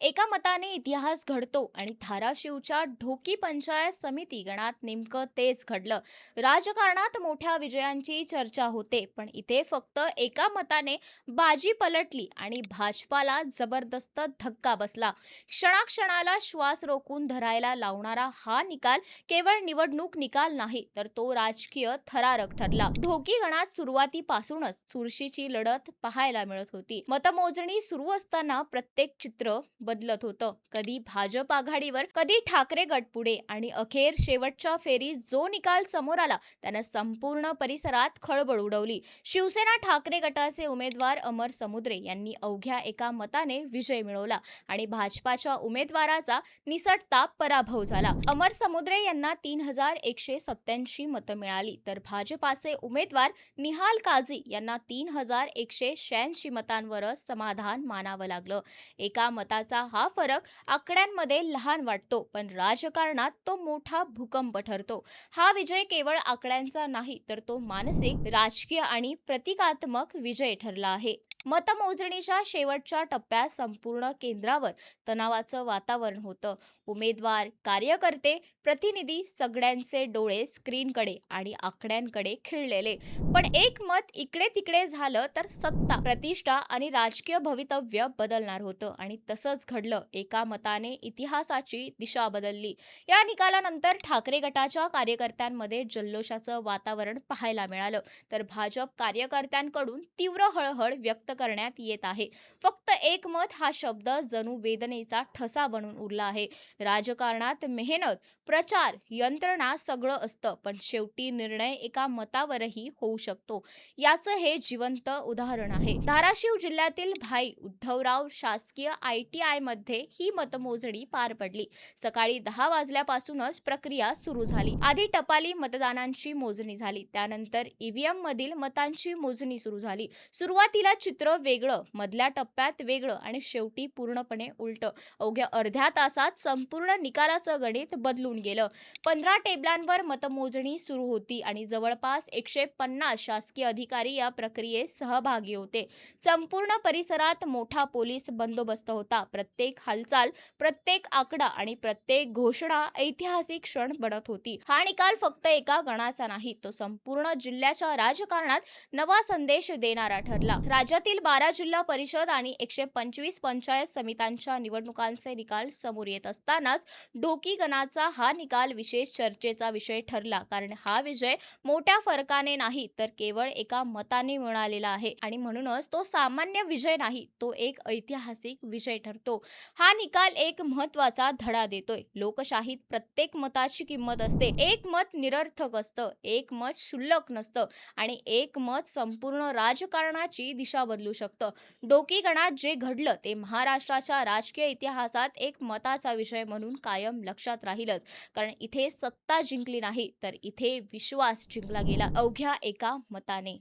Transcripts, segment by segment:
एका मताने इतिहास घडतो आणि धाराशिवच्या ढोकी पंचायत समिती गणात नेमकं तेच घडलं. राजकारणात मोठ्या विजयांची चर्चा होते पण इथे फक्त एका मताने बाजी पलटली आणि भाजपाला जबरदस्त धक्का बसला. क्षणाक्षणाला श्वास रोखून धरायला लावणारा हा निकाल केवळ निवडणूक निकाल नाही तर तो राजकीय थरारक ठरला. ढोकी गणात सुरुवातीपासूनच चुरशीची लढत पाहायला मिळत होती. मतमोजणी सुरू असताना प्रत्येक चित्र बदलत होतं. कधी भाजप आघाडीवर कधी ठाकरे गट पुढे आणि अखेर शेवटच्या फेरीत जो निकाल समोर आला त्यानं संपूर्ण परिसरात खळबळ उडवली. शिवसेना ठाकरे गटाचे उमेदवार अमर समुद्रे यांनी अवघ्या एका मताने विजय मिळवला आणि भाजपाच्या उमेदवाराचा निसटता पराभव झाला. अमर समुद्रे यांना तीन हजार एकशे सत्याऐंशी मतं मिळाली तर भाजपाचे उमेदवार निहाल काझी यांना तीन हजार एकशे शहाऐंशी मतांवरच समाधान मानावं लागलं. एका मताचा हा फरक आकड्यांमध्ये लहान वाटतो पण राजकारणात तो मोठा भूकंप ठरतो. हा विजय केवळ आकड्यांचा नाही तर तो मानसिक राजकीय आणि प्रतिकात्मक विजय ठरला आहे. मतमोजणीच्या शेवटच्या टप्प्यात संपूर्ण केंद्रावर तणावाचं वातावरण होतं. उमेदवार कार्यकर्ते प्रतिनिधी सगळ्यांचे डोळे स्क्रीनकडे आणि आकड्यांकडे खिळलेले. पण एक मत इकडे तिकडे झालं तर सत्ता प्रतिष्ठा आणि राजकीय भवितव्य बदलणार होतं आणि तसंच घडलं. एका मताने इतिहासाची दिशा बदलली. या निकालानंतर ठाकरे गटाच्या कार्यकर्त्यांमध्ये जल्लोषाचं वातावरण पाहायला मिळालं. तर भाजप कार्यकर्त्यांकडून तीव्र हळहळ व्यक्त करण्यात येत आहे. फक्त एक मत हा शब्द जणू वेदनेचा ठसा बनून उरला आहे. राजकारणात मेहनत प्रचार यंत्रणा सगळं असतं पण शेवटी निर्णय एका मतावरही होऊ शकतो. याचं हे जिवंत उदाहरण आहे. धाराशिव जिल्ह्यातील भाई उद्धवराव शासकीय आय टी आयमध्ये ही मतमोजणी पार पडली. सकाळी दहा वाजल्यापासूनच प्रक्रिया सुरू झाली. आधी टपाली मतदानांची मोजणी झाली. त्यानंतर ईव्हीएम मधील मतांची मोजणी सुरू झाली. सुरुवातीला चित्र वेगळं मधल्या टप्प्यात वेगळं आणि शेवटी पूर्णपणे उलट. अवघ्या अर्ध्या तासात संपूर्ण निकालाचं गणित बदलून गेलं. पंधरा टेबलांवर मतमोजणी सुरू होती आणि जवळपास एकशे पन्नास शासकीय अधिकारी या प्रक्रियेत सहभागी होते. संपूर्ण परिसरात मोठा पोलीस बंदोबस्त होता. प्रत्येक हालचाल प्रत्येक आकडा आणि प्रत्येक घोषणा ऐतिहासिक क्षण बनत होती. हा निकाल फक्त एका गणाचा नाही तो संपूर्ण जिल्ह्याच्या राजकारणात नवा संदेश देणारा ठरला. राज्यातील बारा जिल्हा परिषद आणि एकशे पंचवीस पंचायत समित्यांच्या निवडणुकांचे निकाल समोर येत असतानाच डोकी गणाचा हा निकाल विशेष चर्चेचा विषय ठरला. कारण हा विजय मोठ्या फरकाने नाही तर केवळ एका मताने मिळालेला आहे. आणि म्हणूनच तो सामान्य विजय नाही तो एक ऐतिहासिक विजय ठरतो. हा निकाल एक महत्त्वाचा धडा देतोय. लोकशाहीत प्रत्येक मताची किंमत असते. एक मत निरर्थक असतं एक मत क्षुल्लक नसतं आणि एक मत संपूर्ण राजकारणाची दिशा बदलू शकतं. डोकीगणात जे घडलं ते महाराष्ट्राच्या राजकीय इतिहासात एक मताचा विषय म्हणून कायम लक्षात राहीलच. कारण इथे सत्ता जिंकली नाही तर इथे विश्वास जिंकला गेला अवघ्या एका मताने.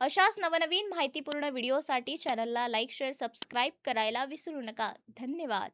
अशाच नवनवीन माहितीपूर्ण व्हिडिओसाठी चॅनलला लाईक शेअर सबस्क्राईब करायला विसरू नका. धन्यवाद.